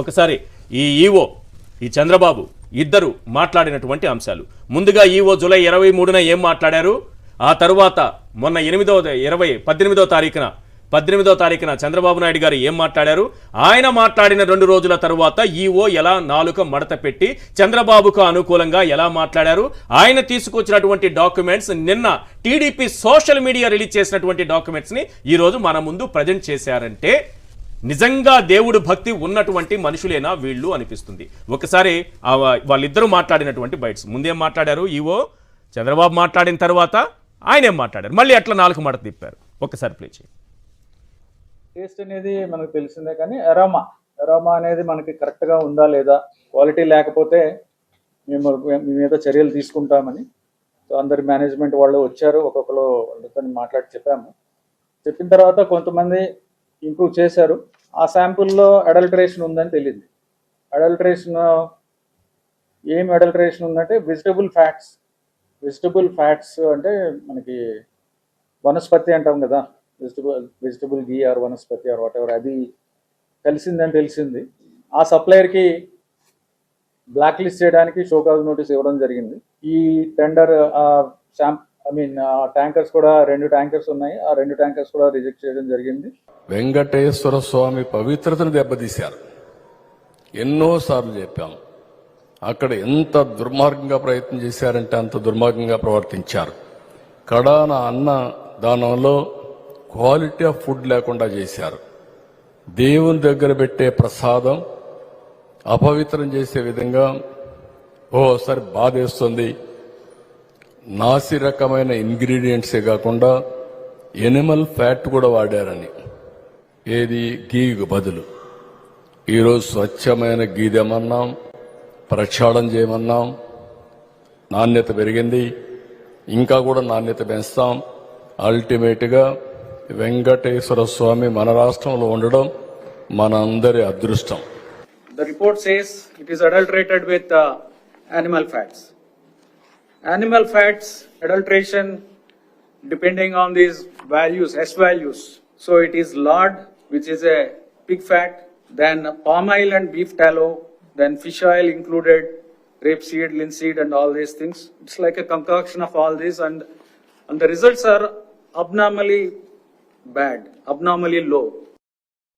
ఒకసారి ఈ ఈవో ఈ చంద్రబాబు ఇద్దరు మాట్లాడినటువంటి అంశాలు. ముందుగా ఈవో జూలై ఇరవై మూడున ఏం మాట్లాడారు? ఆ తరువాత మొన్న ఎనిమిదో ఇరవై పద్దెనిమిదో తారీఖున పద్దెనిమిదో తారీఖున చంద్రబాబు నాయుడు గారు ఏం మాట్లాడారు? ఆయన మాట్లాడిన రెండు రోజుల తరువాత ఈఓ ఎలా నాలుక మడత పెట్టి చంద్రబాబుకు అనుకూలంగా ఎలా మాట్లాడారు? ఆయన తీసుకొచ్చినటువంటి డాక్యుమెంట్స్ నిన్న టీడీపీ సోషల్ మీడియా రిలీజ్ చేసినటువంటి డాక్యుమెంట్స్ని ఈరోజు ఈ రోజు మన ముందు ప్రజెంట్ చేశారంటే నిజంగా దేవుడు భక్తి ఉన్నటువంటి మనుషులేనా వీళ్ళు అనిపిస్తుంది. ఒకసారి వాళ్ళిద్దరూ మాట్లాడినటువంటి బైట్స్. ముందేం మాట్లాడారు? ఈవో చంద్రబాబు మాట్లాడిన తర్వాత ఆయన ఏం మాట్లాడారు? మళ్ళీ అట్లా నాలుగు మాట తిప్పారు. ఒకసారి ప్లే చేయండి టేస్ట్ అనేది మనకు తెలిసిందే కానీ ఎరామా ఎరామా అనేది మనకి కరెక్ట్గా ఉందా లేదా? క్వాలిటీ లేకపోతే మేము మీ మీద చర్యలు తీసుకుంటామని సో అందరి మేనేజ్మెంట్ వాళ్ళు వచ్చారు. ఒక్కొక్కరు వాళ్ళతో మాట్లాడి చెప్పాము. చెప్పిన తర్వాత కొంతమంది ఇంప్రూవ్ చేశారు. ఆ శాంపుల్లో అడల్టరేషన్ ఉందని తెలియదు. అడల్టరేషన్ ఏం అడల్టరేషన్ ఉందంటే వెజిటబుల్ ఫ్యాట్స్. వెజిటబుల్ ఫ్యాట్స్ అంటే మనకి వనస్పతి అంటాం కదా. Vegetable vegetable ghee or vanaspati or whatever అది కలిసిందని తెలిసింది. ఆ సప్లయర్కి బ్లాక్ లిస్ట్ చేయడానికి షోకాజ్ నోటీస్ ఇవ్వడం జరిగింది. ఈ టెండర్ శాంప్ ఐ మీన్ ట్యాంకర్స్ కూడా రెండు ట్యాంకర్స్ ఉన్నాయి. ఆ రెండు ట్యాంకర్స్ కూడా రిజెక్ట్ చేయడం జరిగింది. వెంకటేశ్వర స్వామి పవిత్రతను దెబ్బతీశారు. ఎన్నోసార్లు చెప్పాము అక్కడ ఎంత దుర్మార్గంగా ప్రయత్నం చేశారంటే అంత దుర్మార్గంగా ప్రవర్తించారు. కడాన అన్న దానంలో క్వాలిటీ ఆఫ్ ఫుడ్ లేకుండా చేశారు. దేవుని దగ్గర పెట్టే ప్రసాదం అపవిత్రం చేసే విధంగా ఓసారి బాధేస్తుంది. నాసి రకమైన ఇంగ్రీడియంట్సే కాకుండా ఎనిమల్ ఫ్యాట్ కూడా వాడారని. ఏది? గీకు బదులు. ఈరోజు స్వచ్ఛమైన గీదేమన్నాం ప్రక్షాళం ప్రక్షాళన చేయమన్నాం. నాణ్యత పెరిగింది. ఇంకా కూడా నాణ్యత పెంచుతాం. అల్టిమేట్గా వెంకటేశ్వర స్వామి మన రాష్ట్రంలో ఉండడం మనందరి అదృష్టం. The report says it is adulterated with animal fats. Animal fats adulteration depending on these values, S values. So it is lard, which is a pig fat, then palm oil and beef tallow, then fish oil included, rapeseed, linseed and all these things. It's like a concoction of all these and, and the results are abnormally bad, abnormally low.